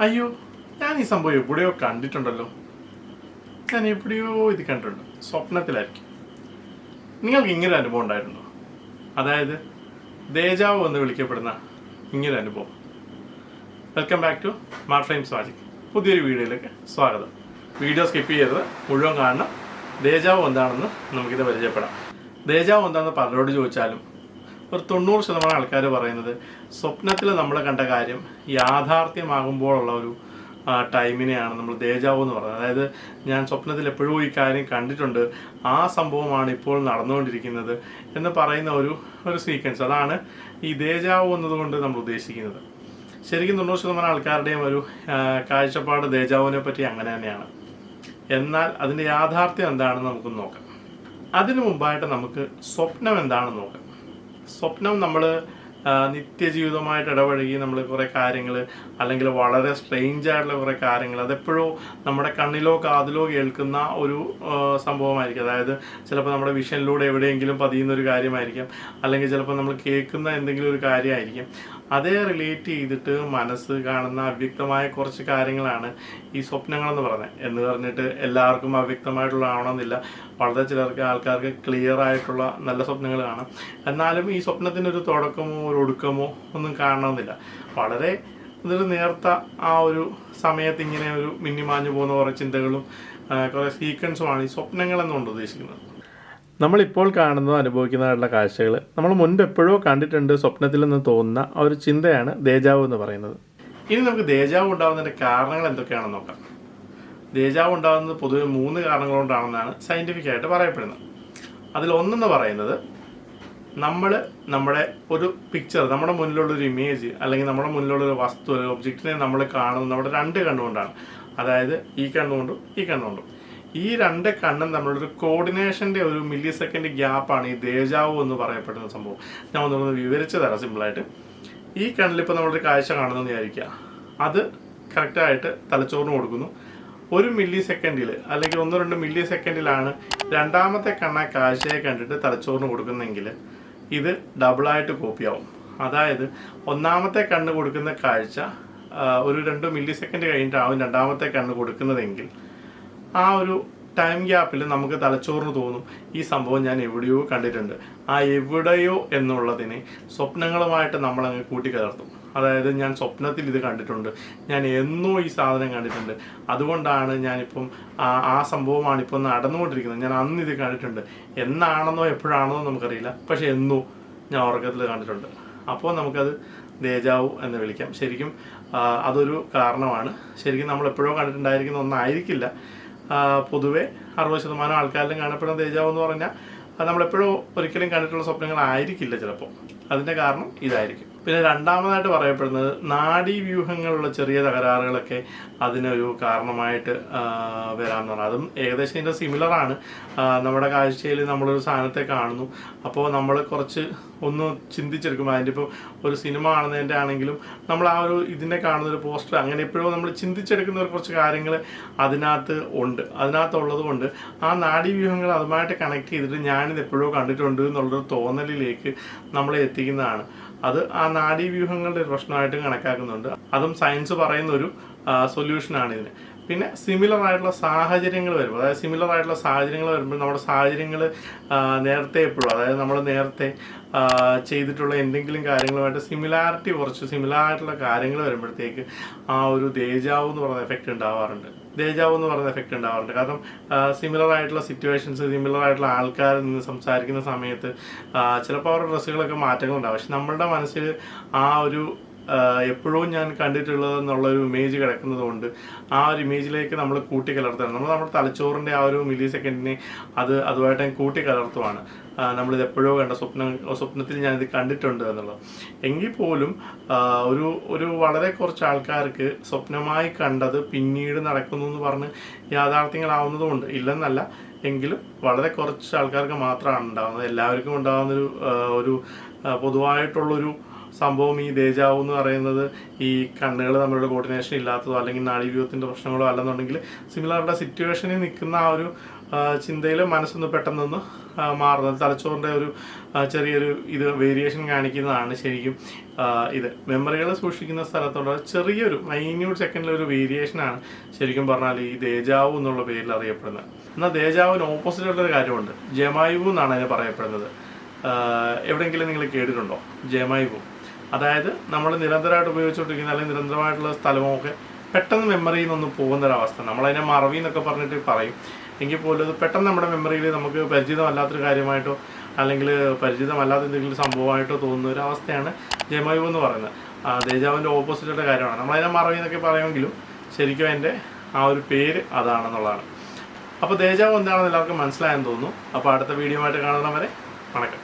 അയ്യോ ഞാൻ ഈ സംഭവം എവിടെയോ കണ്ടിട്ടുണ്ടല്ലോ. ഞാൻ എവിടെയോ ഇത് കണ്ടിട്ടുണ്ട്. സ്വപ്നത്തിലായിരിക്കും. നിങ്ങൾക്ക് ഇങ്ങനെ അനുഭവം ഉണ്ടായിരുന്നോ? അതായത് ദേജാവ് എന്ന് വിളിക്കപ്പെടുന്ന ഇങ്ങനെ അനുഭവം. Welcome back to smart frames magic പുതിയൊരു വീഡിയോയിലേക്ക് സ്വാഗതം. വീഡിയോ സ്കിപ്പ് ചെയ്യരുത്. മുഴുവൻ കാണണം. ദേജാവ് എന്താണെന്ന് നമുക്കിത് പരിചയപ്പെടാം. ദേജാവ് എന്താണെന്ന് പലരോട് ചോദിച്ചാലും ഒരു തൊണ്ണൂറ് ശതമാനം ആൾക്കാർ പറയുന്നത് സ്വപ്നത്തിൽ നമ്മൾ കണ്ട കാര്യം യാഥാർത്ഥ്യമാകുമ്പോഴുള്ള ഒരു ടൈമിനെയാണ് നമ്മൾ ദേജാവ് എന്ന് പറയുന്നത്. അതായത് ഞാൻ സ്വപ്നത്തിൽ എപ്പോഴും ഈ കാര്യം കണ്ടിട്ടുണ്ട്. ആ സംഭവമാണ് ഇപ്പോൾ നടന്നുകൊണ്ടിരിക്കുന്നത് എന്ന് പറയുന്ന ഒരു ഒരു സീക്വൻസ് അതാണ് ഈ ദേജാവ് എന്നതുകൊണ്ട് നമ്മൾ ഉദ്ദേശിക്കുന്നത്. ശരിക്കും തൊണ്ണൂറ് ശതമാനം ആൾക്കാരുടെയും ഒരു കാഴ്ചപ്പാട് ദേജാവിനെ പറ്റി അങ്ങനെ തന്നെയാണ്. എന്നാൽ അതിന്റെ യാഥാർത്ഥ്യം എന്താണെന്ന് നമുക്ക് നോക്കാം. അതിനു മുമ്പായിട്ട് നമുക്ക് സ്വപ്നം എന്താണെന്ന് നോക്കാം. സ്വപ്നം നമ്മൾ നിത്യജീവിതമായിട്ട് ഇടപഴകി നമ്മൾ കുറേ കാര്യങ്ങൾ അല്ലെങ്കിൽ വളരെ സ്ട്രെയിഞ്ച് ആയിട്ടുള്ള കുറേ കാര്യങ്ങൾ അതെപ്പോഴോ നമ്മുടെ കണ്ണിലോ കാതിലോ കേൾക്കുന്ന ഒരു സംഭവമായിരിക്കും. അതായത് ചിലപ്പോൾ നമ്മുടെ വിഷനിലൂടെ എവിടെയെങ്കിലും പതിയുന്ന ഒരു കാര്യമായിരിക്കാം. അല്ലെങ്കിൽ ചിലപ്പോൾ നമ്മൾ കേൾക്കുന്ന എന്തെങ്കിലും ഒരു കാര്യമായിരിക്കും. അതേ റിലേറ്റ് ചെയ്തിട്ട് മനസ്സ് കാണുന്ന അവ്യക്തമായ കുറച്ച് കാര്യങ്ങളാണ് ഈ സ്വപ്നങ്ങളെന്ന് പറയുന്നത്. എന്ന് പറഞ്ഞിട്ട് എല്ലാവർക്കും അവ്യക്തമായിട്ടുള്ള ആവണമെന്നില്ല വളരെ ചിലർക്ക് ആൾക്കാർക്ക് ക്ലിയർ ആയിട്ടുള്ള നല്ല സ്വപ്നങ്ങൾ കാണാം. എന്നാലും ഈ സ്വപ്നത്തിനൊരു തുടക്കമോ ഒരു ഒടുക്കമോ ഒന്നും കാണണമെന്നില്ല. വളരെ ഇതൊരു നേർത്ത ആ ഒരു സമയത്ത് ഇങ്ങനെ ഒരു മിന്നിമാഞ്ഞു പോകുന്ന കുറേ ചിന്തകളും കുറേ സീക്വൻസുമാണ് ഈ സ്വപ്നങ്ങൾ എന്നുകൊണ്ട് ഉദ്ദേശിക്കുന്നത്. നമ്മളിപ്പോൾ കാണുന്നതോ അനുഭവിക്കുന്നതായിട്ടുള്ള കാഴ്ചകൾ നമ്മൾ മുൻപ് എപ്പോഴോ കണ്ടിട്ടുണ്ട് സ്വപ്നത്തിൽ നിന്ന് തോന്നുന്ന ആ ഒരു ചിന്തയാണ് ദേജാവ് എന്ന് പറയുന്നത്. ഇനി നമുക്ക് ദേജാവ് ഉണ്ടാകുന്നതിന്റെ കാരണങ്ങൾ എന്തൊക്കെയാണെന്ന് നോക്കാം. ദേജാവ് ഉണ്ടാകുന്നത് പൊതുവെ മൂന്ന് കാരണങ്ങൾ കൊണ്ടാണെന്നാണ് സയന്റിഫിക് ആയിട്ട് പറയപ്പെടുന്നത്. അതിൽ ഒന്നെന്ന് പറയുന്നത് നമ്മൾ നമ്മുടെ ഒരു പിക്ചർ നമ്മുടെ മുന്നിലുള്ള ഒരു ഇമേജ് അല്ലെങ്കിൽ നമ്മുടെ മുന്നിലുള്ള ഒരു വസ്തു അല്ലെങ്കിൽ ഒബ്ജക്റ്റിനെ നമ്മൾ കാണുന്നത് നമ്മുടെ രണ്ട് കണ്ണുകൊണ്ടാണ്. അതായത് ഈ കണ്ണുകൊണ്ടും ഈ കണ്ണുകൊണ്ടും. ഈ രണ്ട് കണ്ണും തമ്മിലൊരു കോർഡിനേഷന്റെ ഒരു മില്ലി സെക്കൻഡ് ഗ്യാപ്പാണ് ഈ ദേജാവു എന്ന് പറയപ്പെടുന്ന സംഭവം. ഞാൻ ഒന്നുകൂടെ വിവരിച്ച് തരാം സിമ്പിളായിട്ട് ഈ കണ്ണിലിപ്പോൾ നമ്മളൊരു കാഴ്ച കാണുന്നതെന്ന് വിചാരിക്കുക. അത് കറക്റ്റായിട്ട് തലച്ചോറിന് കൊടുക്കുന്നു. ഒരു മില്ലി സെക്കൻഡിൽ അല്ലെങ്കിൽ ഒന്നോ രണ്ട് മില്ലി സെക്കൻഡിലാണ് രണ്ടാമത്തെ കണ്ണ കാഴ്ചയെ കണ്ടിട്ട് തലച്ചോറിന് കൊടുക്കുന്നെങ്കിൽ ഇത് ഡബിളായിട്ട് കോപ്പിയാവും അതായത് ഒന്നാമത്തെ കണ്ണ് കൊടുക്കുന്ന കാഴ്ച ഒരു രണ്ട് മില്ലി സെക്കൻഡ് കഴിഞ്ഞിട്ടാവും രണ്ടാമത്തെ കണ്ണ് കൊടുക്കുന്നതെങ്കിൽ ആ ഒരു ടൈം ഗ്യാപ്പിൽ നമുക്ക് തലച്ചോറിന് തോന്നും ഈ സംഭവം ഞാൻ എവിടെയോ കണ്ടിട്ടുണ്ട്. ആ എവിടെയോ എന്നുള്ളതിനെ സ്വപ്നങ്ങളുമായിട്ട് നമ്മൾ നമ്മളങ്ങ് കൂട്ടിക്കലർത്തും. അതായത് ഞാൻ സ്വപ്നത്തിൽ ഇത് കണ്ടിട്ടുണ്ട്. ഞാൻ എന്നോ ഈ സാധനം കണ്ടിട്ടുണ്ട്. അതുകൊണ്ടാണ് ഞാനിപ്പം ആ ആ സംഭവമാണ് ഇപ്പോൾ നടന്നുകൊണ്ടിരിക്കുന്നത്. ഞാൻ അന്ന് ഇത് കണ്ടിട്ടുണ്ട്. എന്നാണെന്നോ എപ്പോഴാണെന്നോ നമുക്കറിയില്ല. പക്ഷെ എന്നോ ഞാൻ ഉറക്കത്തിൽ കണ്ടിട്ടുണ്ട്. അപ്പോൾ നമുക്കത് ദേജാവു എന്ന് വിളിക്കാം. ശരിക്കും അതൊരു കാരണമാണ്. ശരിക്കും നമ്മൾ എപ്പോഴോ കണ്ടിട്ടുണ്ടായിരിക്കുന്ന ഒന്നായിരിക്കില്ല. പൊതുവെ അറുപത് ശതമാനം ആൾക്കാരിലും കാണപ്പെടുന്ന തേജാവ് എന്ന് പറഞ്ഞാൽ നമ്മളെപ്പോഴും ഒരിക്കലും കണ്ടിട്ടുള്ള സ്വപ്നങ്ങളായിരിക്കില്ല ചിലപ്പോൾ. അതിന്റെ കാരണം ഇതായിരിക്കും. പിന്നെ രണ്ടാമതായിട്ട് പറയപ്പെടുന്നത് നാഡീവ്യൂഹങ്ങളുള്ള ചെറിയ തകരാറുകളൊക്കെ അതിനൊരു കാരണമായിട്ട് വരാമെന്ന് പറഞ്ഞാൽ അതും ഏകദേശം ഇതിന്റെ സിമിലറാണ് നമ്മുടെ കാഴ്ചയിൽ നമ്മളൊരു സാധനത്തെ കാണുന്നു. അപ്പോൾ നമ്മൾ കുറച്ച് ഒന്ന് ചിന്തിച്ചെടുക്കും അതിന്റെ ഇപ്പോൾ ഒരു സിനിമ കാണുന്നതിന്റെ ആണെങ്കിലും നമ്മൾ ആ ഒരു ഇതിനെ കാണുന്ന ഒരു പോസ്റ്റർ അങ്ങനെ എപ്പോഴും നമ്മൾ ചിന്തിച്ചെടുക്കുന്ന ഒരു കുറച്ച് കാര്യങ്ങൾ അതിനകത്ത് ഉണ്ട്. അതിനകത്തുള്ളത് കൊണ്ട് ആ നാഡീവ്യൂഹങ്ങൾ അതുമായിട്ട് കണക്ട് ചെയ്തിട്ട് ഞാനിത് എപ്പോഴോ കണ്ടിട്ടുണ്ട് എന്നുള്ളൊരു തോന്നലിലേക്ക് നമ്മളെ എത്തിക്കുന്നതാണ്. അത് ആ നാഡീവ്യൂഹങ്ങളുടെ ഒരു പ്രശ്നമായിട്ട് കണക്കാക്കുന്നുണ്ട്. അതും സയൻസ് പറയുന്ന ഒരു സൊല്യൂഷനാണ് ഇതിന്. പിന്നെ സിമിലർ ആയിട്ടുള്ള സാഹചര്യങ്ങൾ വരുമ്പോൾ അതായത് സിമിലർ ആയിട്ടുള്ള സാഹചര്യങ്ങൾ വരുമ്പോൾ നമ്മുടെ സാഹചര്യങ്ങൾ നേരത്തെ എപ്പോഴും അതായത് നമ്മൾ നേരത്തെ ചെയ്തിട്ടുള്ള എന്തെങ്കിലും കാര്യങ്ങളുമായിട്ട് സിമിലാരിറ്റി കുറച്ച് സിമിലർ ആയിട്ടുള്ള കാര്യങ്ങൾ വരുമ്പോഴത്തേക്ക് ആ ഒരു ദേജാവ് എന്ന് പറയുന്ന എഫക്റ്റ് ഉണ്ടാവാറുണ്ട്. ദേജാവ് എന്ന് പറയുന്ന എഫക്റ്റ് ഉണ്ടാവാറുണ്ട്. കാരണം സിമിലർ ആയിട്ടുള്ള സിറ്റുവേഷൻസ് സിമിലർ ആയിട്ടുള്ള ആൾക്കാർ നിന്ന് സംസാരിക്കുന്ന സമയത്ത് ചിലപ്പോൾ അവരുടെ ഡ്രസ്സുകളൊക്കെ മാറ്റങ്ങളുണ്ടാവും. പക്ഷെ നമ്മളുടെ മനസ്സിൽ ആ ഒരു എപ്പോഴും ഞാൻ കണ്ടിട്ടുള്ളത് എന്നുള്ളൊരു ഇമേജ് കിടക്കുന്നത് കൊണ്ട് ആ ഒരു ഇമേജിലേക്ക് നമ്മൾ കൂട്ടി കലർത്തണം. നമ്മൾ നമ്മുടെ തലച്ചോറിന്റെ ആ ഒരു മില്ലി സെക്കൻഡിനെ അത് അതുമായിട്ട് കൂട്ടി കലർത്തുവാണ്. നമ്മളിത് എപ്പോഴോ കണ്ട സ്വപ്നം സ്വപ്നത്തിൽ ഞാനിത് കണ്ടിട്ടുണ്ട് എന്നുള്ളത്. എങ്കിൽ പോലും ഒരു ഒരു വളരെ കുറച്ച് ആൾക്കാർക്ക് സ്വപ്നമായി കണ്ടത് പിന്നീട് നടക്കുന്നു എന്ന് പറഞ്ഞ് യാഥാർത്ഥ്യങ്ങളാവുന്നതുമുണ്ട് ഇല്ലെന്നല്ല എങ്കിലും വളരെ കുറച്ച് ആൾക്കാർക്ക് മാത്രമാണ് ഉണ്ടാകുന്നത് എല്ലാവർക്കും ഉണ്ടാകുന്നൊരു ഒരു പൊതുവായിട്ടുള്ളൊരു സംഭവം ഈ ദേജാവ് എന്ന് പറയുന്നത് ഈ കണ്ണുകൾ തമ്മിലുള്ള കോർഡിനേഷൻ ഇല്ലാത്തതോ അല്ലെങ്കിൽ നാഡീവ്യൂഹത്തിന്റെ പ്രശ്നങ്ങളോ അല്ലെന്നുണ്ടെങ്കിൽ സിമിലറുടെ സിറ്റുവേഷനിൽ നിൽക്കുന്ന ആ ഒരു ചിന്തയിൽ മനസ്സൊന്ന് പെട്ടെന്നൊന്ന് മാറുന്നത്. തലച്ചോറിന്റെ ഒരു ചെറിയൊരു ഇത് വേരിയേഷൻ കാണിക്കുന്നതാണ് ശരിക്കും ഇത്. മെമ്മറികൾ സൂക്ഷിക്കുന്ന സ്ഥലത്തുള്ള ചെറിയൊരു മൈന്യൂട്ട് സെക്കൻഡിലൊരു വേരിയേഷനാണ് ശരിക്കും പറഞ്ഞാൽ ഈ ദേജാവ് എന്നുള്ള പേരിൽ അറിയപ്പെടുന്നത്. എന്നാൽ ദേജാവിന് ഓപ്പോസിറ്റ് ഉള്ളൊരു കാര്യമുണ്ട്. ജമായു എന്നാണ് അതിന് പറയപ്പെടുന്നത്. എവിടെയെങ്കിലും നിങ്ങൾ കേട്ടിട്ടുണ്ടോ? ജമായു അതായത് നമ്മൾ നിരന്തരമായിട്ട് ഉപയോഗിച്ചുകൊണ്ടിരിക്കുന്ന അല്ലെങ്കിൽ നിരന്തരമായിട്ടുള്ള സ്ഥലമൊക്കെ പെട്ടെന്ന് മെമ്മറിയിൽ നിന്നൊന്ന് പോകുന്നൊരവസ്ഥ. നമ്മളതിനെ മറവി എന്നൊക്കെ പറഞ്ഞിട്ട് പറയും. എങ്കിൽ പോലും അത് പെട്ടെന്ന് നമ്മുടെ മെമ്മറിയിൽ നമുക്ക് പരിചിതമല്ലാത്തൊരു കാര്യമായിട്ടോ അല്ലെങ്കിൽ പരിചിതമല്ലാത്ത എന്തെങ്കിലും സംഭവമായിട്ടോ തോന്നുന്ന ഒരു അവസ്ഥയാണ് ജമൈവ് എന്ന് പറയുന്നത്. ദേജാവിന്റെ ഓപ്പോസിറ്റുള്ള കാര്യമാണ്. നമ്മളതിനെ മറവി എന്നൊക്കെ പറയുമെങ്കിലും ശരിക്കും അതിന്റെ ആ ഒരു പേര് അതാണെന്നുള്ളതാണ്. അപ്പോൾ ദേജാവ് എന്താണെന്ന് എല്ലാവർക്കും മനസ്സിലായെന്ന് തോന്നുന്നു. അപ്പോൾ അടുത്ത വീഡിയോ ആയിട്ട് കാണുന്നവരെ വണക്കം.